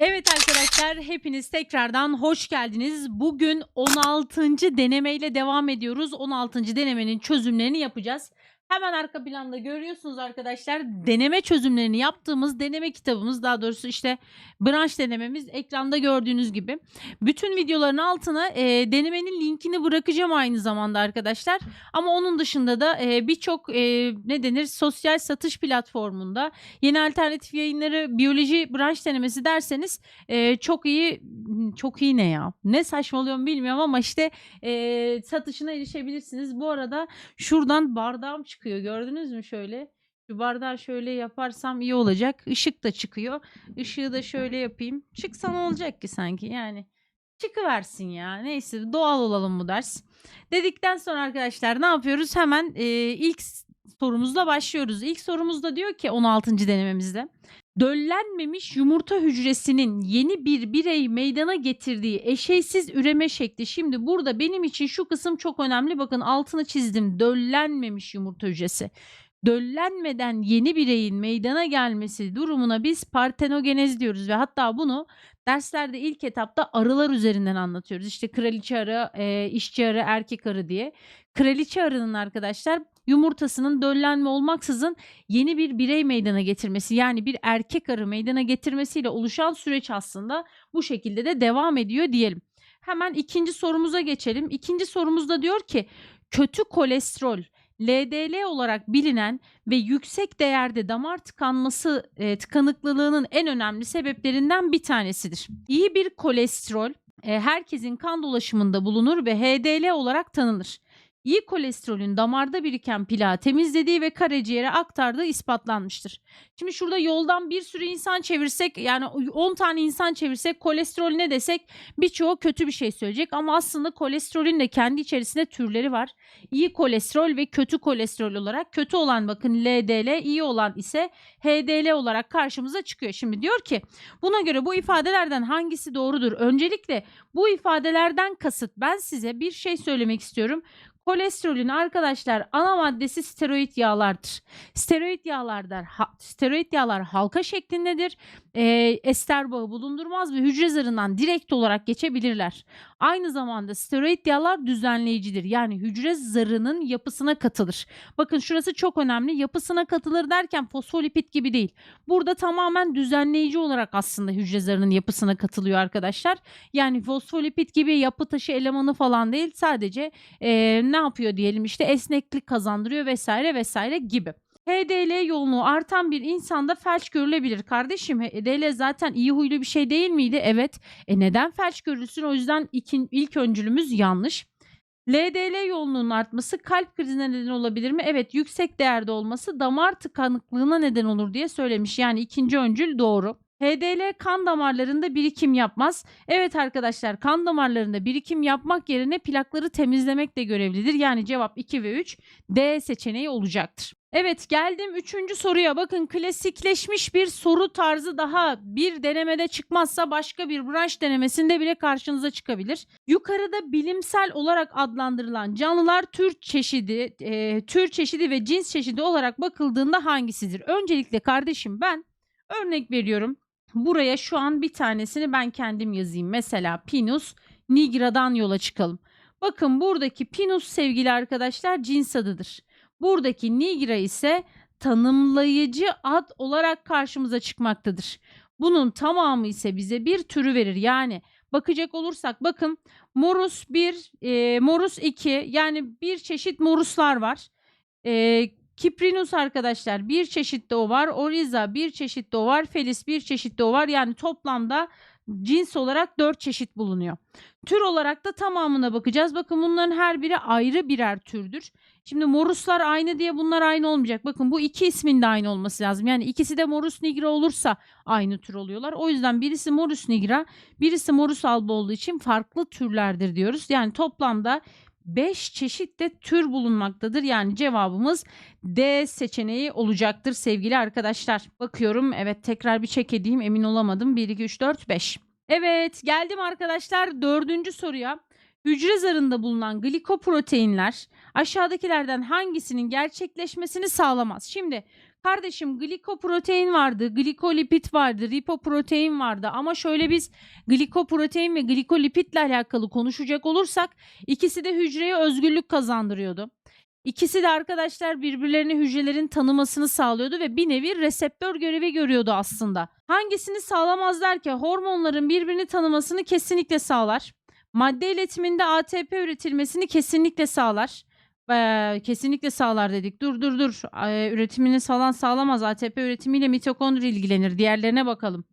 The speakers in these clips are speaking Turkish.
Evet arkadaşlar hepiniz tekrardan hoş geldiniz. Bugün 16. denemeyle devam ediyoruz. 16. denemenin çözümlerini yapacağız. Hemen arka planda görüyorsunuz arkadaşlar deneme çözümlerini yaptığımız deneme kitabımız daha doğrusu işte branş denememiz ekranda gördüğünüz gibi. Bütün videoların altına e, denemenin linkini bırakacağım aynı zamanda arkadaşlar. Ama onun dışında da e, birçok e, ne denir sosyal satış platformunda yeni alternatif yayınları biyoloji branş denemesi derseniz e, çok iyi çok iyi ne ya ne saçmalıyorum bilmiyorum ama işte e, satışına erişebilirsiniz. Bu arada şuradan bardağım çıkıyor gördünüz mü şöyle. Şu bardağı şöyle yaparsam iyi olacak. Işık da çıkıyor. Işığı da şöyle yapayım. Çıksa ne olacak ki sanki yani. Çıkıversin ya. Neyse doğal olalım bu ders. Dedikten sonra arkadaşlar ne yapıyoruz? Hemen e, ilk sorumuzla başlıyoruz. İlk sorumuzda diyor ki 16. denememizde. Döllenmemiş yumurta hücresinin yeni bir birey meydana getirdiği eşeysiz üreme şekli. Şimdi burada benim için şu kısım çok önemli. Bakın altını çizdim. Döllenmemiş yumurta hücresi. Döllenmeden yeni bireyin meydana gelmesi durumuna biz partenogenez diyoruz ve hatta bunu derslerde ilk etapta arılar üzerinden anlatıyoruz. İşte kraliçe arı, e, işçi arı, erkek arı diye. Kraliçe arının arkadaşlar yumurtasının döllenme olmaksızın yeni bir birey meydana getirmesi yani bir erkek arı meydana getirmesiyle oluşan süreç aslında bu şekilde de devam ediyor diyelim. Hemen ikinci sorumuza geçelim. İkinci sorumuzda diyor ki kötü kolesterol LDL olarak bilinen ve yüksek değerde damar tıkanması e, tıkanıklılığının en önemli sebeplerinden bir tanesidir. İyi bir kolesterol e, herkesin kan dolaşımında bulunur ve HDL olarak tanınır. İyi kolesterolün damarda biriken plağı temizlediği ve karaciğere aktardığı ispatlanmıştır. Şimdi şurada yoldan bir sürü insan çevirsek yani 10 tane insan çevirsek kolesterol ne desek birçoğu kötü bir şey söyleyecek ama aslında kolesterolün de kendi içerisinde türleri var. İyi kolesterol ve kötü kolesterol olarak kötü olan bakın LDL iyi olan ise HDL olarak karşımıza çıkıyor. Şimdi diyor ki buna göre bu ifadelerden hangisi doğrudur? Öncelikle bu ifadelerden kasıt ben size bir şey söylemek istiyorum. Kolesterolün arkadaşlar ana maddesi steroid yağlardır. Steroid yağlardır. Ha, steroid yağlar halka şeklindedir. Ee, ester bağı bulundurmaz ve hücre zarından direkt olarak geçebilirler. Aynı zamanda steroid yağlar düzenleyicidir. Yani hücre zarının yapısına katılır. Bakın şurası çok önemli. Yapısına katılır derken fosfolipid gibi değil. Burada tamamen düzenleyici olarak aslında hücre zarının yapısına katılıyor arkadaşlar. Yani fosfolipid gibi yapı taşı elemanı falan değil. Sadece ne yapıyor diyelim işte esneklik kazandırıyor vesaire vesaire gibi. HDL yoğunluğu artan bir insanda felç görülebilir. Kardeşim HDL zaten iyi huylu bir şey değil miydi? Evet. E neden felç görülsün? O yüzden ikin, ilk öncülümüz yanlış. LDL yoğunluğunun artması kalp krizine neden olabilir mi? Evet yüksek değerde olması damar tıkanıklığına neden olur diye söylemiş. Yani ikinci öncül doğru. HDL kan damarlarında birikim yapmaz. Evet arkadaşlar kan damarlarında birikim yapmak yerine plakları temizlemekle görevlidir. Yani cevap 2 ve 3 D seçeneği olacaktır. Evet geldim üçüncü soruya bakın klasikleşmiş bir soru tarzı daha bir denemede çıkmazsa başka bir branş denemesinde bile karşınıza çıkabilir. Yukarıda bilimsel olarak adlandırılan canlılar tür çeşidi, e, tür çeşidi ve cins çeşidi olarak bakıldığında hangisidir? Öncelikle kardeşim ben örnek veriyorum. Buraya şu an bir tanesini ben kendim yazayım. Mesela Pinus nigra'dan yola çıkalım. Bakın buradaki Pinus sevgili arkadaşlar cins adıdır. Buradaki nigra ise tanımlayıcı ad olarak karşımıza çıkmaktadır. Bunun tamamı ise bize bir türü verir. Yani bakacak olursak bakın morus 1, e, morus 2 yani bir çeşit moruslar var. E, Kiprinus arkadaşlar bir çeşit de o var. Oriza bir çeşit de o var. Felis bir çeşit de o var. Yani toplamda cins olarak 4 çeşit bulunuyor. Tür olarak da tamamına bakacağız. Bakın bunların her biri ayrı birer türdür. Şimdi moruslar aynı diye bunlar aynı olmayacak. Bakın bu iki ismin de aynı olması lazım. Yani ikisi de morus nigra olursa aynı tür oluyorlar. O yüzden birisi morus nigra, birisi morus alba olduğu için farklı türlerdir diyoruz. Yani toplamda 5 çeşit de tür bulunmaktadır. Yani cevabımız D seçeneği olacaktır sevgili arkadaşlar. Bakıyorum evet tekrar bir çek edeyim emin olamadım. 1, 2, 3, 4, 5. Evet geldim arkadaşlar dördüncü soruya. Hücre zarında bulunan glikoproteinler aşağıdakilerden hangisinin gerçekleşmesini sağlamaz? Şimdi Kardeşim glikoprotein vardı, glikolipid vardı, ripoprotein vardı ama şöyle biz glikoprotein ve glikolipidle alakalı konuşacak olursak ikisi de hücreye özgürlük kazandırıyordu. İkisi de arkadaşlar birbirlerini hücrelerin tanımasını sağlıyordu ve bir nevi reseptör görevi görüyordu aslında. Hangisini sağlamaz derken hormonların birbirini tanımasını kesinlikle sağlar. Madde iletiminde ATP üretilmesini kesinlikle sağlar. Kesinlikle sağlar dedik. Dur dur dur. Üretimini sağlan sağlamaz. ATP üretimiyle mitokondri ilgilenir. Diğerlerine bakalım.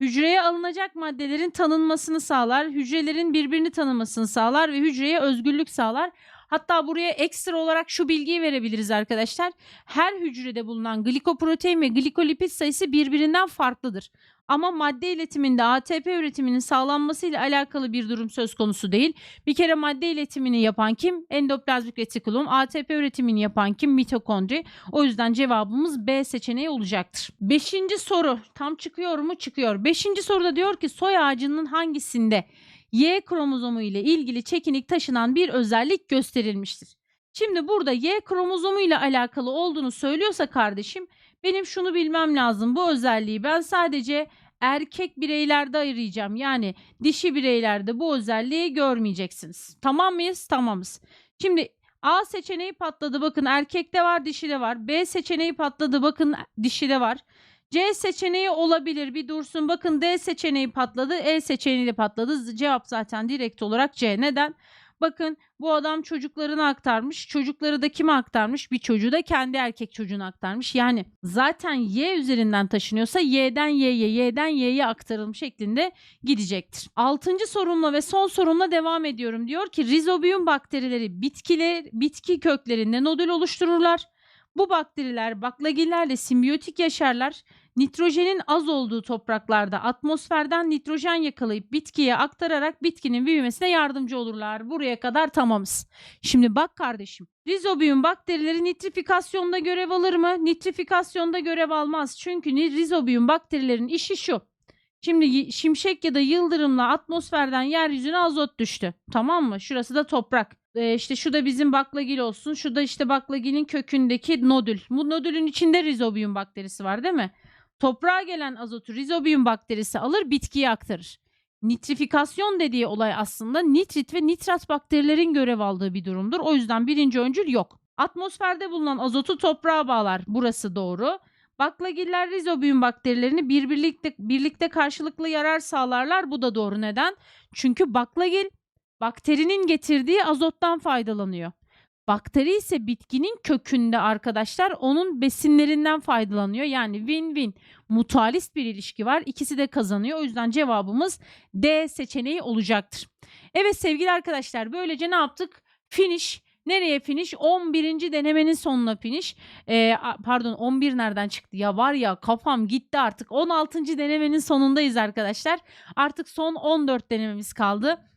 Hücreye alınacak maddelerin tanınmasını sağlar. Hücrelerin birbirini tanımasını sağlar ve hücreye özgürlük sağlar. Hatta buraya ekstra olarak şu bilgiyi verebiliriz arkadaşlar. Her hücrede bulunan glikoprotein ve glikolipid sayısı birbirinden farklıdır. Ama madde iletiminde ATP üretiminin sağlanmasıyla alakalı bir durum söz konusu değil. Bir kere madde iletimini yapan kim? Endoplazmik retikulum. ATP üretimini yapan kim? Mitokondri. O yüzden cevabımız B seçeneği olacaktır. Beşinci soru. Tam çıkıyor mu? Çıkıyor. Beşinci soruda diyor ki soy ağacının hangisinde Y kromozomu ile ilgili çekinik taşınan bir özellik gösterilmiştir. Şimdi burada Y kromozomu ile alakalı olduğunu söylüyorsa kardeşim benim şunu bilmem lazım. Bu özelliği ben sadece erkek bireylerde ayıracağım. Yani dişi bireylerde bu özelliği görmeyeceksiniz. Tamam mıyız? Tamamız. Şimdi A seçeneği patladı. Bakın erkekte var, dişide var. B seçeneği patladı. Bakın dişide var. C seçeneği olabilir. Bir dursun. Bakın D seçeneği patladı. E seçeneği de patladı. Cevap zaten direkt olarak C. Neden? Bakın bu adam çocuklarını aktarmış. Çocukları da kime aktarmış? Bir çocuğu da kendi erkek çocuğuna aktarmış. Yani zaten Y üzerinden taşınıyorsa Y'den Y'ye, Y'den Y'ye aktarılmış şeklinde gidecektir. Altıncı sorumla ve son sorumla devam ediyorum. Diyor ki rizobiyum bakterileri bitkiler, bitki köklerinde nodül oluştururlar. Bu bakteriler baklagillerle simbiyotik yaşarlar. Nitrojenin az olduğu topraklarda atmosferden nitrojen yakalayıp bitkiye aktararak bitkinin büyümesine yardımcı olurlar. Buraya kadar tamamız. Şimdi bak kardeşim. Rizobiyum bakterileri nitrifikasyonda görev alır mı? Nitrifikasyonda görev almaz. Çünkü rizobiyum bakterilerin işi şu. Şimdi şimşek ya da yıldırımla atmosferden yeryüzüne azot düştü. Tamam mı? Şurası da toprak. Ee, işte şu da bizim baklagil olsun. Şu da işte baklagilin kökündeki nodül. Bu nodülün içinde rizobiyum bakterisi var değil mi? Toprağa gelen azotu rizobiyum bakterisi alır bitkiye aktarır. Nitrifikasyon dediği olay aslında nitrit ve nitrat bakterilerin görev aldığı bir durumdur. O yüzden birinci öncül yok. Atmosferde bulunan azotu toprağa bağlar. Burası doğru. Baklagiller rizobiyum bakterilerini bir birlikte, birlikte karşılıklı yarar sağlarlar. Bu da doğru. Neden? Çünkü baklagil bakterinin getirdiği azottan faydalanıyor. Bakteri ise bitkinin kökünde arkadaşlar onun besinlerinden faydalanıyor. Yani win-win mutualist bir ilişki var. İkisi de kazanıyor. O yüzden cevabımız D seçeneği olacaktır. Evet sevgili arkadaşlar böylece ne yaptık? Finish. Nereye finish? 11. denemenin sonuna finish. Ee, pardon 11 nereden çıktı? Ya var ya kafam gitti artık. 16. denemenin sonundayız arkadaşlar. Artık son 14 denememiz kaldı.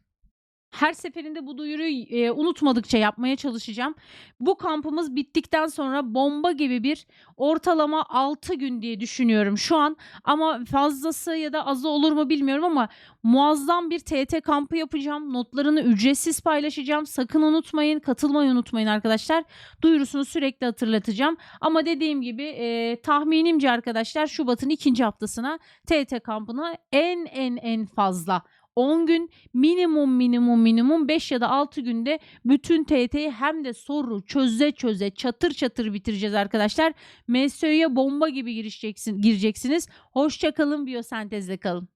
Her seferinde bu duyuruyu e, unutmadıkça yapmaya çalışacağım. Bu kampımız bittikten sonra bomba gibi bir ortalama 6 gün diye düşünüyorum şu an. Ama fazlası ya da azı olur mu bilmiyorum ama muazzam bir TT kampı yapacağım. Notlarını ücretsiz paylaşacağım. Sakın unutmayın, katılmayı unutmayın arkadaşlar. Duyurusunu sürekli hatırlatacağım. Ama dediğim gibi e, tahminimce arkadaşlar Şubat'ın ikinci haftasına TT kampına en en en fazla 10 gün minimum minimum minimum 5 ya da 6 günde bütün TT'yi hem de soru çöze çöze çatır çatır bitireceğiz arkadaşlar. MSÖ'ye bomba gibi girişeceksin, gireceksiniz. Hoşça kalın biyosentezle kalın.